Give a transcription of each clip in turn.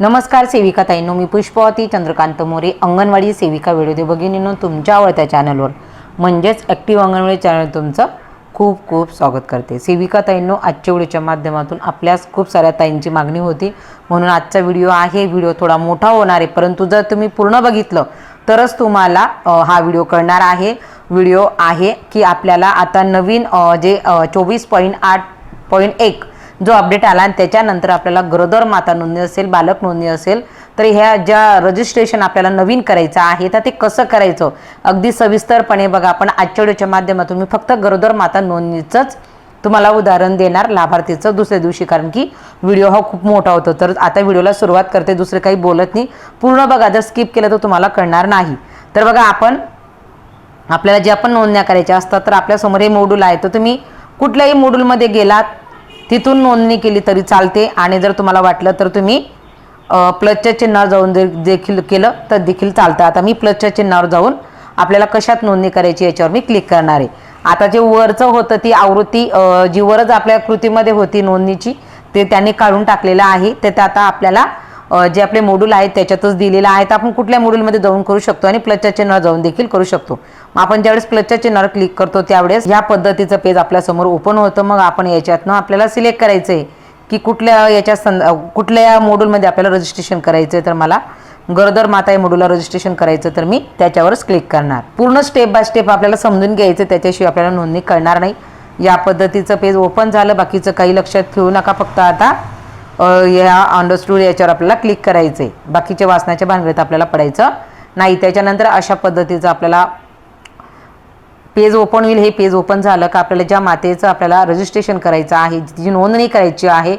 नमस्कार सेविका ताईंनो मी पुष्पवती चंद्रकांत मोरे अंगणवाडी सेविका व्हिडिओ भगिनीनो तुमच्या आवडत्या चॅनलवर. म्हणजेच ॲक्टिव्ह अंगणवाडी चॅनल तुमचं खूप खूप स्वागत करते. सेविका ताईंनो आजच्या व्हिडिओच्या माध्यमातून आपल्यास खूप साऱ्या ताईंची मागणी होती. म्हणून आजचा व्हिडिओ आहे. व्हिडिओ थोडा मोठा होणार आहे. परंतु जर तुम्ही पूर्ण बघितलं तरच तुम्हाला हा व्हिडिओ कळणार आहे. व्हिडिओ आहे की आपल्याला आता नवीन जे चोवीस पॉईंट आठ पॉईंट एक जो अपडेट आला आणि त्याच्यानंतर आपल्याला गरोदर माता नोंदणी असेल बालक नोंदणी असेल तर ह्या ज्या रजिस्ट्रेशन आपल्याला नवीन करायचं आहे तर ते कसं करायचं? अगदी सविस्तरपणे बघा आपण आजच्या व्हिडिओच्या माध्यमातून मी फक्त गरोदर माता नोंदणीचंच तुम्हाला उदाहरण देणार लाभार्थीचं दुसऱ्या दिवशी कारण की व्हिडिओ हा खूप मोठा होतो. तर आता व्हिडिओला सुरुवात करते दुसरं काही बोलत नाही. पूर्ण बघा जर स्किप केलं तर तुम्हाला कळणार नाही. तर बघा आपण आपल्याला ज्या पण नोंदण्या करायच्या असतात तर आपल्यासमोर हे मोडूल आहे. तर तुम्ही कुठल्याही मोडूलमध्ये गेलात तिथून नोंदणी केली तरी चालते. आणि जर तुम्हाला वाटलं तर तुम्ही प्लसच्या चिन्हावर जाऊन दे देखील केलं तर देखील चालतं. आता मी प्लसच्या चिन्हावर जाऊन आपल्याला कशात नोंदणी करायची याच्यावर मी क्लिक करणार आहे. आता जे वरचं होतं ती आवृत्ती जी वरच आपल्या कृतीमध्ये होती नोंदणीची ते त्यांनी काढून टाकलेलं आहे. ते ते आता आपल्याला जे आपले मॉड्यूल आहेत त्याच्यातच दिलेलं आहे. तर आपण कुठल्या मॉड्यूलमध्ये जाऊन करू शकतो आणि प्लसच्या चिन्हावर जाऊन देखील करू शकतो. मग आपण ज्यावेळेस प्लसच्या चिन्हावर क्लिक करतो त्यावेळेस या पद्धतीचं पेज आपल्यासमोर ओपन होतं. मग आपण याच्यातनं आपल्याला सिलेक्ट करायचं आहे की कुठल्या याच्या संद कुठल्या मॉड्यूलमध्ये आपल्याला रजिस्ट्रेशन करायचं आहे तर मला गरोदर माता या मॉड्यूलला रजिस्ट्रेशन करायचं. तर मी त्याच्यावरच क्लिक करणार. पूर्ण स्टेप बाय स्टेप आपल्याला समजून घ्यायचं त्याच्याशिवाय आपल्याला नोंदणी करणार नाही. या पद्धतीचं पेज ओपन झालं. बाकीचं काही लक्षात ठेवू नका. फक्त आता या अंडरस्टूड याच्यावर आपल्याला क्लिक करायचं आहे बाकीच्या वाचनाच्या भानगडीत आपल्याला पडायचं नाही. त्याच्यानंतर अशा पद्धतीचं आपल्याला पेज ओपन होईल हे पेज ओपन झालं का आपल्याला ज्या मातेचं आपल्याला रजिस्ट्रेशन करायचं आहे जी नोंदणी करायची आहे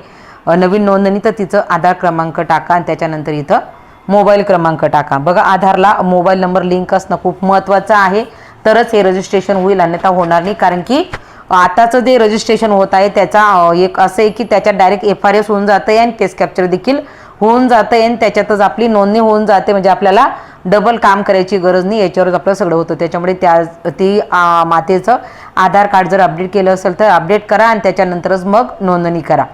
नवीन नोंदणी तर तिचं आधार क्रमांक टाका आणि त्याच्यानंतर इथं मोबाईल क्रमांक टाका. बघा आधारला मोबाईल नंबर लिंक असणं खूप महत्त्वाचं आहे. तरच हे रजिस्ट्रेशन होईल अन्यथा होणार नाही कारण की आताचं जे रजिस्ट्रेशन होत आहे त्याचा एक असं आहे की त्याच्यात डायरेक्ट एफ आर एस होऊन जातं आहे आणि केस कॅप्चर देखील होऊन जातं आहे आणि त्याच्यातच आपली नोंदणी होऊन जाते. म्हणजे आपल्याला डबल काम करायची गरज नाही याच्यावरच आपलं सगळं होतं. त्याच्यामुळे त्या ती मातेचं आधार कार्ड जर अपडेट केलं असेल तर अपडेट करा आणि त्याच्यानंतरच मग नोंदणी करा.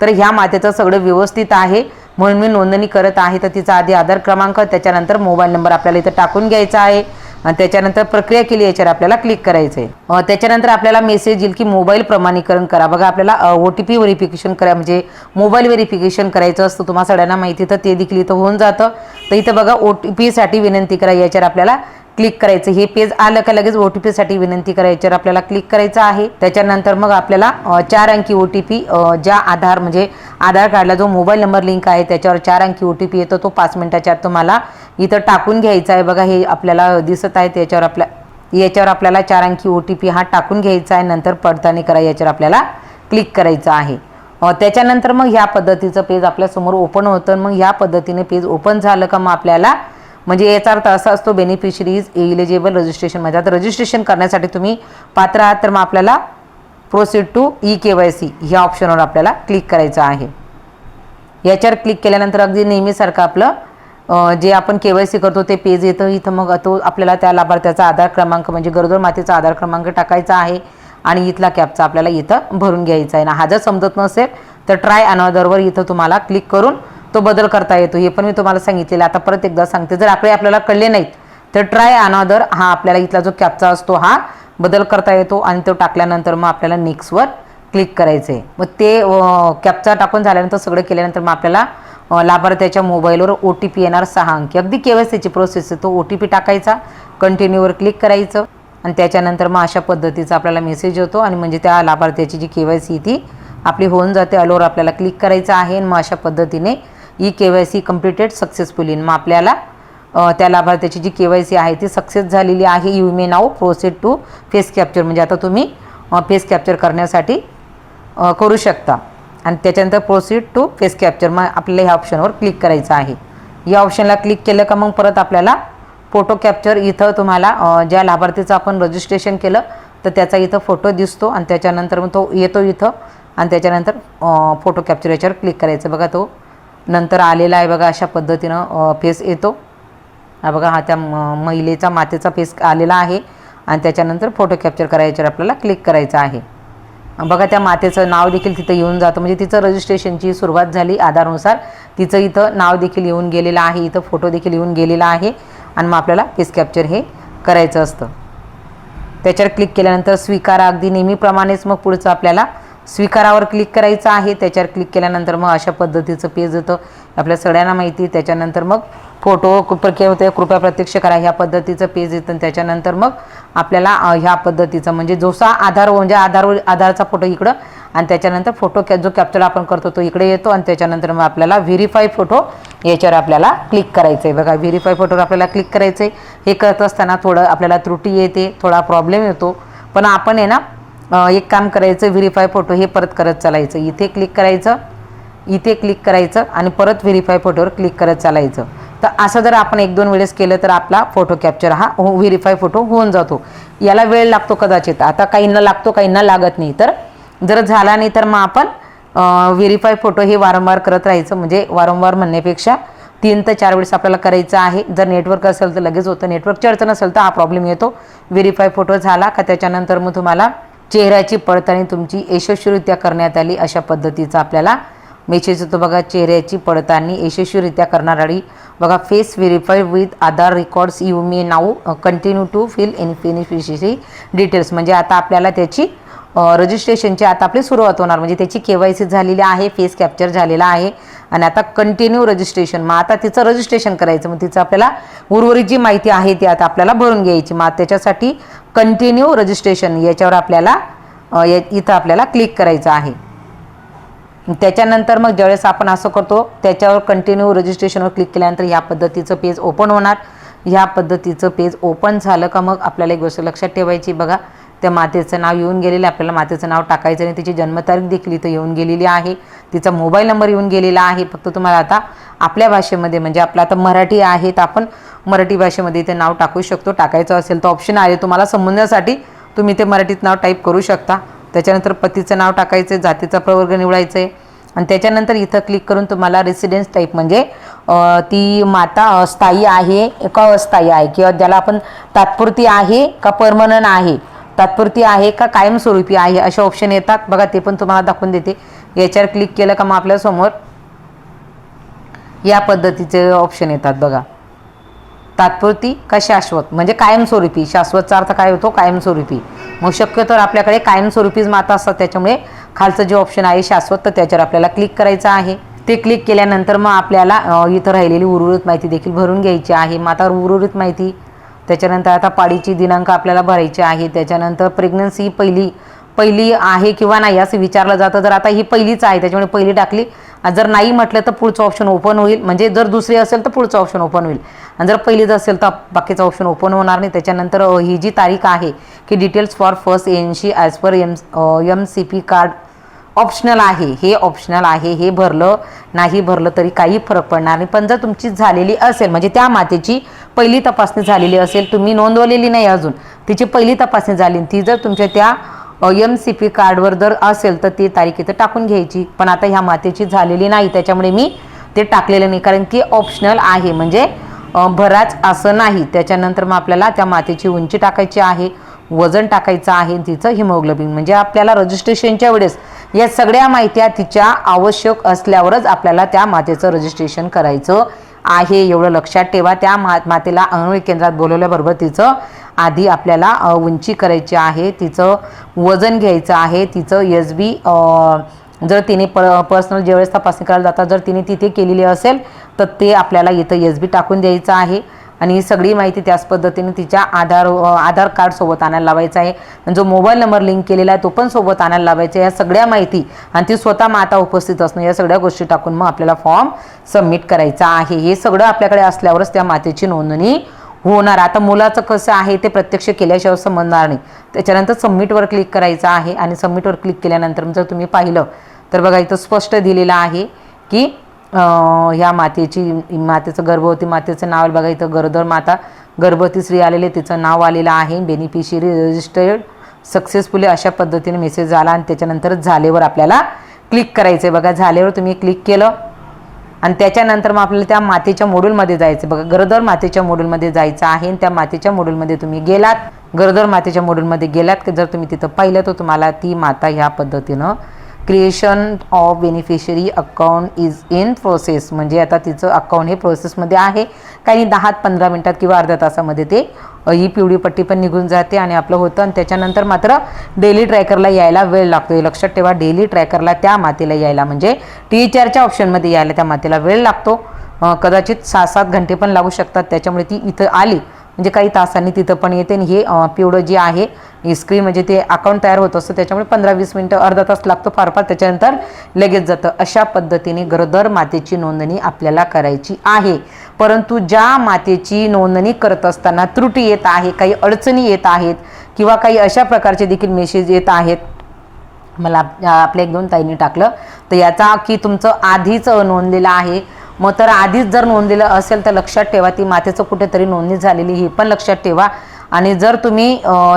तर ह्या मातेचं सगळं व्यवस्थित आहे. म्हणून मी नोंदणी करत आहे. तर तिचा आधी आधार क्रमांक त्याच्यानंतर मोबाईल नंबर आपल्याला इथं टाकून घ्यायचा आहे. आणि त्याच्यानंतर प्रक्रिया केली याच्यावर आपल्याला क्लिक करायचं आहे त्याच्यानंतर आपल्याला मेसेज येईल की मोबाईल प्रमाणीकरण करा. बघा आपल्याला ओ टी पी व्हेरिफिकेशन करा म्हणजे मोबाईल व्हेरिफिकेशन करायचं असतं. तुम्हाला सगळ्यांना माहिती तर ते देखील इथं होऊन जातं. तर इथं बघा ओ टी पीसाठी विनंती करा. याच्यावर आपल्याला क्लिक करायचं. हे पेज आलं का लगेच ओ टी पीसाठी विनंती करायची. याच्यावर आपल्याला क्लिक करायचं आहे त्याच्यानंतर मग आपल्याला चार अंकी ओ टी पी ज्या आधार म्हणजे आधार कार्डला जो मोबाईल नंबर लिंक आहे त्याच्यावर चार अंकी ओ टी पी येतो. तो पाच मिनिटाच्या आत तुम्हाला इथं टाकून घ्यायचा आहे. बघा हे आपल्याला दिसत आहे. त्याच्यावर आपल्या याच्यावर आपल्याला चार अंकी ओ टी पी हा टाकून घ्यायचा आहे. नंतर पडताळणी करा. याच्यावर आपल्याला क्लिक करायचं आहे. त्याच्यानंतर मग ह्या पद्धतीचं पेज आपल्यासमोर ओपन होतं. मग ह्या पद्धतीने पेज ओपन झालं का मग आपल्याला म्हणजे याचा अर्थ असा असतो बेनिफिशरीज एलिजिबल रजिस्ट्रेशनमध्ये आता रजिस्ट्रेशन करण्यासाठी तुम्ही पात्र आहात तर मग आपल्याला proceed to E K Y C ह्या ऑप्शनवर आपल्याला क्लिक करायचं आहे. याच्यावर क्लिक केल्यानंतर अगदी नेहमीसारखं आपलं जे आपण के वाय सी करतो ते पेज येतं. इथं मग तो आपल्याला त्या लाभार्थ्याचा आधार क्रमांक म्हणजे गरोदर मातेचा आधार क्रमांक टाकायचा आहे आणि इथला कॅपचा आपल्याला इथं भरून घ्यायचा आहे. ना हा जर समजत नसेल तर ट्राय अनदरवर इथं तुम्हाला क्लिक करून तो बदल करता येतो हे पण मी तुम्हाला सांगितलेलं आता परत एकदा सांगते जर आकडे आपल्याला कळले नाहीत तर ट्राय अनादर हा आपल्याला इथला जो कॅपचा असतो हा बदल करता येतो आणि तो टाकल्यानंतर मग आपल्याला नेक्स्टवर क्लिक करायचं आहे मग ते कॅपचा टाकून झाल्यानंतर सगळं केल्यानंतर मग आपल्याला लाभार्थ्याच्या मोबाईलवर ओ टी पी येणार सहा अंकी. अगदी के वाय सीची प्रोसेस आहे तो ओ टी पी टाकायचा कंटिन्यूवर क्लिक करायचं आणि त्याच्यानंतर मग अशा पद्धतीचा आपल्याला मेसेज होतो आणि म्हणजे त्या लाभार्थ्याची जी के वाय सी ती आपली होऊन जाते अलोवर आपल्याला क्लिक करायचं आहे आणि मग अशा पद्धतीने E K Y C completed successfully मग आपल्याला त्या लाभार्थ्याची जी के वाय सी आहे ती सक्सेस झालेली आहे. You may now proceed to face capture म्हणजे आता तुम्ही फेस कॅप्चर करण्यासाठी करू शकता. आणि त्याच्यानंतर प्रोसीड टू फेस कॅप्चर मग आपल्याला ह्या ऑप्शनवर क्लिक करायचं आहे. या ऑप्शनला क्लिक केलं का मग परत आपल्याला फोटो कॅप्चर इथं तुम्हाला ज्या लाभार्थीचं आपण रजिस्ट्रेशन केलं तर त्याचा इथं फोटो दिसतो. आणि त्याच्यानंतर मग तो येतो इथं. आणि त्याच्यानंतर फोटो कॅप्चर याच्यावर क्लिक करायचं. बघा तो नंतर आलेला आहे बघा अशा पद्धतीनं फेस येतो. हा बघा हा त्या म- महिलेचा मातेचा फेस आलेला आहे. आणि त्याच्यानंतर फोटो कॅप्चर करायच्यावर आपल्याला क्लिक करायचं आहे. बघा त्या मातेचं नाव देखील तिथं येऊन जातं. म्हणजे तिचं रजिस्ट्रेशनची सुरुवात झाली आधारनुसार. तिचं इथं नाव देखील येऊन गेलेलं आहे. इथं फोटो देखील येऊन गेलेला आहे. आणि मग आपल्याला फेस कॅप्चर हे करायचं असतं. त्याच्यावर क्लिक केल्यानंतर स्वीकारा. अगदी नेहमीप्रमाणेच मग पुढचं आपल्याला स्वीकारावर क्लिक करायचं आहे त्याच्यावर क्लिक केल्यानंतर मग अशा पद्धतीचं पेज येतं. आपल्या सगळ्यांना माहिती त्याच्यानंतर मग फोटो कृपया होते. कृपया प्रत्यक्ष करा ह्या पद्धतीचं पेज येतं. आणि त्याच्यानंतर मग आपल्याला ह्या पद्धतीचं म्हणजे जोसा आधार म्हणजे आधार आधारचा फोटो इकडं. आणि त्याच्यानंतर फोटो कॅ जो कॅप्चर आपण करतो तो इकडे येतो. आणि त्याच्यानंतर मग आपल्याला व्हेरीफाय फोटो याच्यावर आपल्याला क्लिक करायचं आहे बघा व्हेरीफाय फोटोवर आपल्याला क्लिक करायचं आहे हे करत असताना थोडं आपल्याला त्रुटी येते थोडा प्रॉब्लेम येतो. पण आपण आहे ना एक काम करायचं व्हेरीफाय फोटो हे परत करत चालायचं. इथे क्लिक करायचं इथे क्लिक करायचं आणि परत व्हेरीफाय फोटोवर क्लिक करत चालायचं. तर असं जर आपण एक दोन वेळेस केलं तर आपला फोटो कॅप्चर हा हो व्हेरीफाय फोटो होऊन जातो. याला वेळ लागतो कदाचित. आता काहींना लागतो काहींना लागत नाही. तर जर झाला नाही तर मग आपण व्हेरीफाय फोटो हे वारंवार करत राहायचं. म्हणजे वारंवार म्हणण्यापेक्षा तीन ते चार वेळेस आपल्याला करायचं आहे. जर नेटवर्क असेल तर लगेच होतं. नेटवर्कची अडचण असेल तर हा प्रॉब्लेम येतो. व्हेरीफाय फोटो झाला का त्याच्यानंतर मग तुम्हाला चेहऱ्याची पडताळणी तुमची यशस्वीरित्या करण्यात आली. अशा पद्धतीचा आपल्याला मेसेज होतो बघा. चेहऱ्याची पडताळणी यशस्वीरित्या करणारी बघा face verify with Aadhaar records you may now continue to fill in beneficiary details म्हणजे आता आपल्याला त्याची रजिस्ट्रेशनची आता आपली सुरुवात होणार. म्हणजे त्याची के वाय सी झालेली आहे फेस कॅप्चर झालेला आहे. आणि आता कंटिन्यू रजिस्ट्रेशन मग आता तिचं रजिस्ट्रेशन करायचं. मग तिचं आपल्याला उर्वरित जी माहिती आहे ती आता आपल्याला भरून घ्यायची. मग त्याच्यासाठी कंटिन्यू रजिस्ट्रेशन याच्यावर आपल्याला इथं आपल्याला क्लिक करायचं आहे. त्याच्यानंतर मग ज्यावेळेस आपण असं करतो त्याच्यावर कंटिन्यू रजिस्ट्रेशनवर क्लिक केल्यानंतर ह्या पद्धतीचं पेज ओपन होणार. ह्या पद्धतीचं पेज ओपन झालं का मग आपल्याला एक गोष्ट लक्षात ठेवायची बघा. त्या मातेचं नाव येऊन गेलेलं आहे. आपल्याला मातेचं नाव टाकायचं आणि तिची जन्मतारीख देखील इथं येऊन गेलेली आहे. तिचा मोबाईल नंबर येऊन गेलेला आहे. फक्त तुम्हाला आता आपल्या भाषेमध्ये म्हणजे आपलं आता मराठी आहे तर आपण मराठी भाषेमध्ये इथे नाव टाकू शकतो. टाकायचं असेल तर ऑप्शन आहे. तुम्हाला समजण्यासाठी तुम्ही ते मराठीत नाव टाईप करू शकता. त्याच्यानंतर पतीचं नाव टाकायचं आहे जातीचा प्रवर्ग निवडायचं आहे आणि त्याच्यानंतर इथं क्लिक करून तुम्हाला रेसिडेन्स टाईप म्हणजे ती माता अस्थायी आहे का अस्थायी आहे. किंवा ज्याला आपण तात्पुरती आहे का परमनंट आहे. तात्पुरती आहे का कायमस्वरूपी आहे असे ऑप्शन येतात. बघा ते पण तुम्हाला दाखवून देते. याच्यावर क्लिक केलं का मग आपल्यासमोर या पद्धतीचे ऑप्शन येतात बघा. तात्पुरती का शाश्वत? म्हणजे कायमस्वरूपी. शाश्वतचा अर्थ काय होतो? कायमस्वरूपी. मग शक्यतो आपल्याकडे कायमस्वरूपीच माता असतात. त्याच्यामुळे खालचं जे ऑप्शन आहे शाश्वत तर त्याच्यावर आपल्याला क्लिक करायचं आहे. ते क्लिक केल्यानंतर मग आपल्याला इथं राहिलेली उर्वरित माहिती देखील भरून घ्यायची आहे. मातावर उर्वरित माहिती त्याच्यानंतर आता पाळीची दिनांक आपल्याला भरायची आहे. त्याच्यानंतर प्रेग्नन्सी पहिली पहिली आहे किंवा नाही असं विचारलं जातं. जर आता ही पहिलीच आहे. त्याच्यामुळे पहिली टाकली. जर नाही म्हटलं तर पुढचं ऑप्शन ओपन होईल. म्हणजे जर दुसरी असेल तर पुढचं ऑप्शन ओपन होईल. आणि जर पहिलीच असेल तर बाकीचं ऑप्शन ओपन होणार नाही. त्याच्यानंतर ही जी तारीख आहे की details for first एनशी as per M M C P card optional आहे हे ऑप्शनल आहे हे भरलं नाही भरलं तरी काही फरक पडणार नाही. पण जर तुमची झालेली असेल म्हणजे त्या मातेची पहिली तपासणी झालेली असेल तुम्ही नोंदवलेली नाही अजून तिची पहिली तपासणी झाली ती जर तुमच्या त्या एम सी पी कार्डवर जर असेल तर ती तारीख इथं टाकून घ्यायची. पण आता ह्या मातेची झालेली नाही त्याच्यामुळे मी ते टाकलेलं नाही कारण की ऑप्शनल आहे. म्हणजे भराच असं नाही. त्याच्यानंतर मग आपल्याला त्या मातेची उंची टाकायची आहे. वजन टाकायचं आहे तिचं हिमोग्लोबिन म्हणजे आपल्याला रजिस्ट्रेशनच्या वेळेस या सगळ्या माहित्या तिच्या आवश्यक असल्यावरच आपल्याला त्या मातेचं रजिस्ट्रेशन करायचं आहे. एवढं लक्षात ठेवा. त्या मा मातेला अंगणवाडी केंद्रात बोलवल्याबरोबर तिचं आधी आपल्याला उंची करायची आहे. तिचं वजन घ्यायचं आहे. तिचं एस बी जर तिने प पर्सनल ज्यावेळेस तपासणी करायला जातात जर तिने तिथे केलेली असेल तर ते आपल्याला इथं एस बी टाकून द्यायचं आहे. आणि ही सगळी माहिती त्याच पद्धतीने तिच्या आधार आधार कार्ड सोबत आणायला लावायचा आहे. आणि जो मोबाईल नंबर लिंक केलेला आहे तो पण सोबत आणायला लावायचा आहे. या सगळ्या माहिती आणि ती स्वतः माता उपस्थित असणं या सगळ्या गोष्टी टाकून मग आपल्याला फॉर्म सबमिट करायचा आहे. हे सगळं आपल्याकडे असल्यावरच त्या मातेची नोंदणी होणार. आता मुलाचं कसं आहे ते प्रत्यक्ष केल्याशिवाय समजणार नाही. त्याच्यानंतर सबमिटवर क्लिक करायचं आहे आणि सबमिटवर क्लिक केल्यानंतर जर तुम्ही पाहिलं तर बघा इथं स्पष्ट दिलेलं आहे की ह्या मातेची मातेचं गर्भवती मातेचं नाव बघा इथं गरोदर माता गर्भवती स्त्री आलेले तिचं नाव आलेलं आहे बेनिफिशियरी रजिस्टर्ड सक्सेसफुली अशा पद्धतीने मेसेज आला आणि त्याच्यानंतर झालेवर आपल्याला क्लिक करायचं आहे बघा झाल्यावर तुम्ही क्लिक केलं आणि त्याच्यानंतर मग आपल्याला त्या मातेच्या मॉड्यूलमध्ये जायचं बघा गरोदर मातेच्या मॉड्यूलमध्ये जायचं आहे आणि त्या मातेच्या मॉड्यूलमध्ये तुम्ही गेलात. गरोदर मातेच्या मॉड्यूलमध्ये गेलात की जर तुम्ही तिथं पाहिलं तर तुम्हाला ती माता ह्या पद्धतीनं creation of beneficiary account is in process म्हणजे आता तिचं अकाउंट हे प्रोसेसमध्ये आहे. काही दहा पंधरा मिनटात किंवा अर्ध्या तासामध्ये ते ही पिवळी पट्टी पण निघून जाते आणि आपलं होतं. आणि त्याच्यानंतर मात्र डेली ट्रॅकरला यायला वेळ लागतो लक्षात ठेवा डेली ट्रॅकरला त्या मातेला यायला म्हणजे टी चारच्या ऑप्शनमध्ये यायला त्या मातेला वेळ लागतो. कदाचित सहा सात घंटे पण लागू शकतात. त्याच्यामुळे ती इथं आली. म्हणजे काही तासांनी तिथं पण येते आणि हे पिवळं जे आहे स्क्रीन म्हणजे ते अकाउंट तयार होत असतं. त्याच्यामुळे पंधरा वीस मिनटं अर्धा तास लागतो फार फार. त्याच्यानंतर लगेच जातं. अशा पद्धतीने गरोदर मातेची नोंदणी आपल्याला करायची आहे. परंतु ज्या मातेची नोंदणी करत असताना त्रुटी येत आहे काही अडचणी येत आहेत किंवा काही अशा प्रकारचे देखील मेसेज येत आहेत मला आप- आपल्या एक दोन ताईंनी टाकलं. तर याचा की तुमचं आधीच नोंदलेलं आहे मग तर आधीच जर नोंदलेलं असेल तर लक्षात ठेवा ती मातेचं कुठेतरी नोंदणी झालेली ही पण लक्षात ठेवा. आणि जर तुम्ही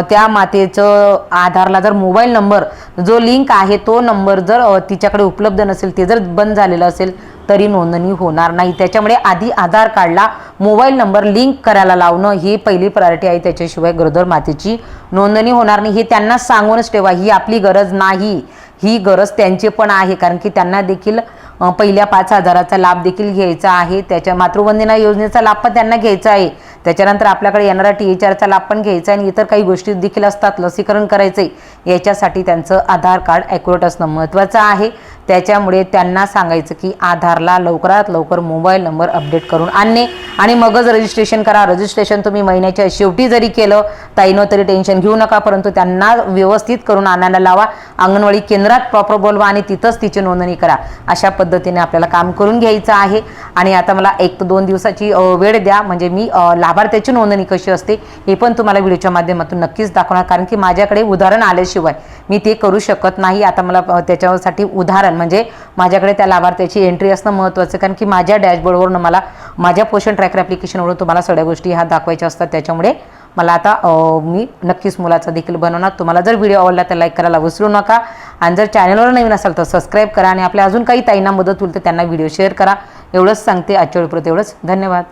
त्या मातेचं आधारला जर मोबाईल नंबर जो लिंक आहे तो नंबर जर तिच्याकडे उपलब्ध नसेल ते जर बंद झालेलं असेल तरी नोंदणी होणार नाही. त्याच्यामुळे आधी आधार कार्डला मोबाईल नंबर लिंक करायला लावणं ही पहिली प्रायोरिटी आहे. त्याच्याशिवाय गरोदर मातेची नोंदणी होणार नाही. हे त्यांना सांगूनच ठेवा. ही आपली गरज नाही. ही गरज त्यांची पण आहे. कारण की त्यांना देखील पहिल्या पाच हजाराचा लाभ देखील घ्यायचा आहे. त्याच्या मातृवंदना योजनेचा लाभ पण त्यांना घ्यायचा आहे. त्याच्यानंतर आपल्याकडे येणारा टी एच आरचा लाभ पण घ्यायचा आहे आणि इतर काही गोष्टी देखील असतात लसीकरण करायचं आहे याच्यासाठी त्यांचं आधार कार्ड ॲक्युरेट असणं महत्त्वाचं आहे. त्याच्यामुळे त्यांना सांगायचं की आधारला लवकरात लवकर मोबाईल नंबर अपडेट करून आणणे आणि मगच रजिस्ट्रेशन करा. रजिस्ट्रेशन तुम्ही महिन्याच्या शेवटी जरी केलं ताईनं तरी टेन्शन घेऊ नका परंतु त्यांना व्यवस्थित करून आणायला लावा. अंगणवाडी केंद्रात प्रॉपर बोलवा आणि तिथंच तिची नोंदणी करा. अशा पद्धतीने आपल्याला काम करून घ्यायचं आहे. आणि आता मला एक ते दोन दिवसाची वेळ द्या. म्हणजे मी अ, लाभार्थ्याची नोंदणी कशी असते हे पण तुम्हाला व्हिडिओच्या माध्यमातून नक्कीच दाखवणार. कारण की माझ्याकडे उदाहरण आल्याशिवाय मी ते करू शकत नाही. आता मला त्याच्यासाठी उदाहरण म्हणजे माझ्याकडे त्या लाभार्थ्याची एंट्री असणं महत्त्वाचं आहे. कारण की माझ्या डॅशबोर्डवरून मला माझ्या पोषण ट्रॅकर ॲप्लिकेशनवरून तुम्हाला सगळ्या गोष्टी ह्या दाखवायच्या असतात. त्याच्यामुळे मला आता मी नक्कीच मुलाचा देखील बनवणार. तुम्हाला जर व्हिडिओ आवडला तर लाईक करायला विसरू नका. आणि जर चॅनलवर नवीन असाल तर सबस्क्राईब करा. आणि आपल्या अजून काही ताईंना मदत होईल तर त्यांना व्हिडिओ शेअर करा. एवढंच सांगते आजच्या वेळपुरत. एवढंच. धन्यवाद.